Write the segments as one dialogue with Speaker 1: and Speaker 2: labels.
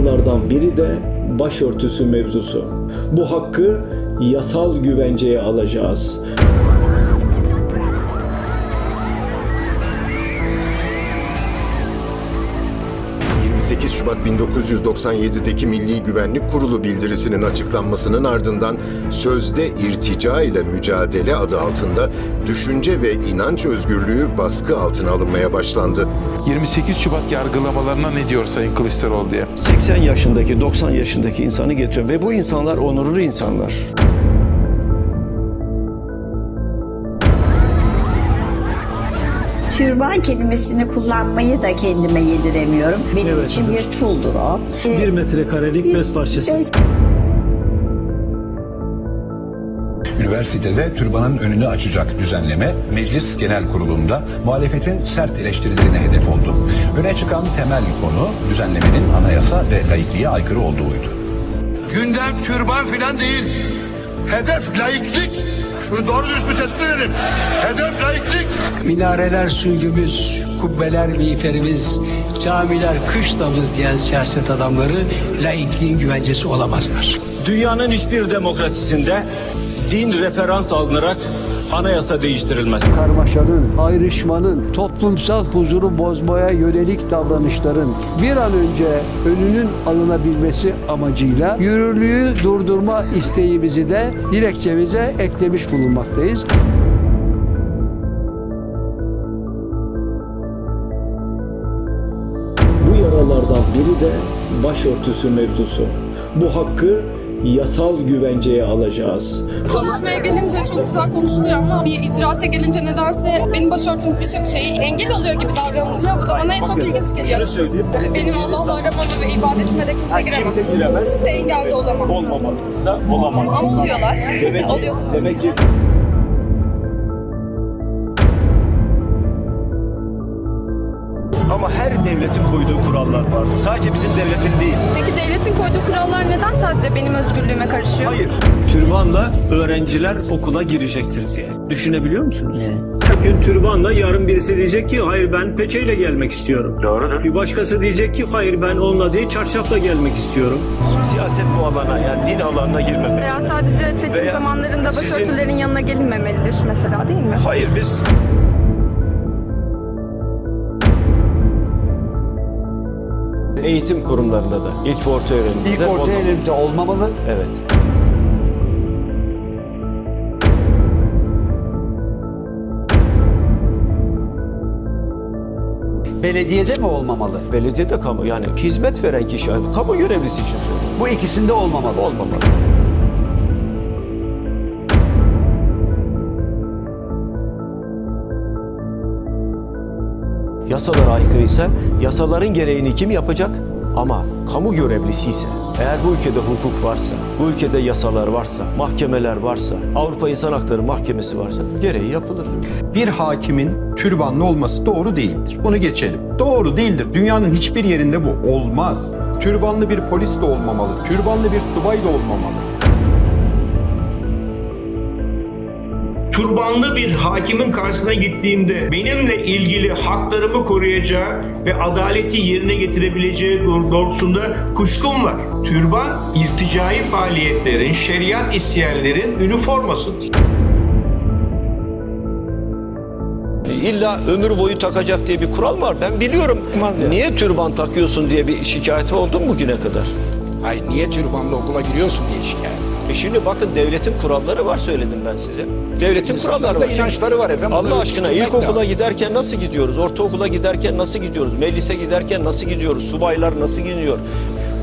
Speaker 1: yaralardan biri de başörtüsü mevzusu. Bu hakkı yasal güvenceye alacağız.
Speaker 2: Müzik 28 Şubat 1997'deki Milli Güvenlik Kurulu bildirisinin açıklanmasının ardından sözde irtica ile mücadele adı altında düşünce ve inanç özgürlüğü baskı altına alınmaya başlandı.
Speaker 3: 28 Şubat yargılamalarına ne diyor Sayın Kılıçdaroğlu diye.
Speaker 4: 80 yaşındaki, 90 yaşındaki insanı getiriyor ve bu insanlar onurlu insanlar.
Speaker 5: Türban kelimesini kullanmayı da kendime yediremiyorum. Benim
Speaker 1: Evet,
Speaker 5: için
Speaker 1: evet.
Speaker 5: bir çuldur o.
Speaker 1: Bir metrekarelik bez parçası.
Speaker 5: Bez
Speaker 6: Üniversitede türbanın önünü açacak düzenleme Meclis Genel Kurulu'nda muhalefetin sert eleştirilerine hedef oldu. Öne çıkan temel konu düzenlemenin anayasa ve laikliğe aykırı olduğuydu.
Speaker 7: Gündem türban filan değil. Hedef laiklik. Şunu doğru dürüst bir tespit edelim. Hedef laiklik.
Speaker 8: Minareler sürgümüz, kubbeler miğferimiz, camiler kışlamız diyen siyaset adamları laikliğin güvencesi olamazlar.
Speaker 4: Dünyanın hiçbir demokrasisinde din referans alınarak anayasa değiştirilmez.
Speaker 9: karmaşanın, ayrışmanın, toplumsal huzuru bozmaya yönelik davranışların bir an önce önünün alınabilmesi amacıyla yürürlüğü durdurma isteğimizi de dilekçemize eklemiş bulunmaktayız.
Speaker 1: Bu yaralardan biri de başörtüsü mevzusu. Bu hakkı yasal güvenceye alacağız.
Speaker 10: Konuşmaya gelince çok güzel konuşuluyor ama bir icraate gelince nedense benim başörtüm bir şey şey engel oluyor gibi davranılıyor. Bu da bana en çok ilginç geliyor. açıkçası. Benim Allah'la aramama ve ibadetime de kimse giremez.
Speaker 4: Kimse giremez.
Speaker 10: Engel de olamaz.
Speaker 4: Olmamalı da olamaz.
Speaker 10: Ama oluyorlar.
Speaker 4: Demek ki,
Speaker 10: Oluyorsunuz.
Speaker 4: demek ki koyduğu kurallar var. Sadece bizim devletin değil.
Speaker 10: Peki devletin koyduğu kurallar neden sadece benim özgürlüğüme karışıyor?
Speaker 4: Hayır. Türbanla öğrenciler okula girecektir diye. Düşünebiliyor musunuz? Her gün türbanla yarın birisi diyecek ki hayır ben peçeyle gelmek istiyorum. Doğrudur. Bir başkası diyecek ki hayır ben onunla değil çarşafla gelmek istiyorum. Siyaset bu alana yani din alanına girmemek.
Speaker 10: Veya sadece seçim
Speaker 4: Veya
Speaker 10: zamanlarında
Speaker 4: sizin-
Speaker 10: başörtülerin yanına gelinmemelidir mesela değil mi?
Speaker 4: Hayır biz eğitim kurumlarında da ilk ve orta öğrenimde
Speaker 9: İlk orta elimde olmamalı.
Speaker 4: Evet.
Speaker 9: Belediyede mi olmamalı?
Speaker 4: Belediyede kamu yani hizmet veren kişi kamu görevlisi için söylüyorum.
Speaker 9: Bu ikisinde olmamalı.
Speaker 4: Olmamalı. Yasalara aykırıysa yasaların gereğini kim yapacak? Ama kamu görevlisi ise, eğer bu ülkede hukuk varsa, bu ülkede yasalar varsa, mahkemeler varsa, Avrupa İnsan Hakları Mahkemesi varsa gereği yapılır.
Speaker 11: bir hakimin türbanlı olması doğru değildir. Bunu geçelim. Doğru değildir. Dünyanın hiçbir yerinde bu olmaz. Türbanlı bir polis de olmamalı. Türbanlı bir subay da olmamalı.
Speaker 12: Turbanlı bir hakimin karşısına gittiğimde benimle ilgili haklarımı koruyacağı ve adaleti yerine getirebileceği doğ- doğrultusunda kuşkum var. Türban irticai faaliyetlerin, şeriat isyanlerin üniformasıdır.
Speaker 4: İlla ömür boyu takacak diye bir kural var. Ben biliyorum. Niye türban takıyorsun diye bir şikayet oldu mu bugüne kadar?
Speaker 7: Ay niye türbanla okula giriyorsun diye şikayet.
Speaker 4: E şimdi bakın devletin kuralları var söyledim ben size. Devletin
Speaker 7: İnsanların
Speaker 4: kuralları
Speaker 7: da
Speaker 4: var.
Speaker 7: inançları var efendim.
Speaker 4: Allah
Speaker 7: Bunları
Speaker 4: aşkına
Speaker 7: yetiştirmek
Speaker 4: ilkokula
Speaker 7: lazım.
Speaker 4: giderken nasıl gidiyoruz? Ortaokula giderken nasıl gidiyoruz? Meclise giderken nasıl gidiyoruz? Subaylar nasıl gidiyor?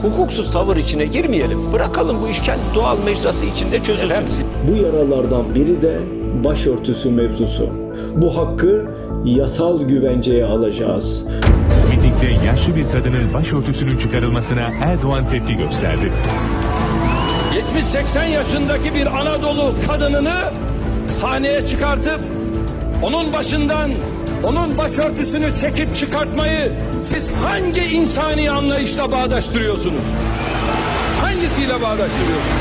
Speaker 4: Hukuksuz tavır içine girmeyelim. Bırakalım bu iş kendi doğal mecrası içinde çözülsün.
Speaker 1: Bu yaralardan biri de başörtüsü mevzusu. Bu hakkı yasal güvenceye alacağız.
Speaker 13: Mitingde yaşlı bir kadının başörtüsünün çıkarılmasına Erdoğan tepki gösterdi.
Speaker 12: 70-80 yaşındaki bir Anadolu kadınını sahneye çıkartıp onun başından onun başörtüsünü çekip çıkartmayı siz hangi insani anlayışla bağdaştırıyorsunuz? Hangisiyle bağdaştırıyorsunuz?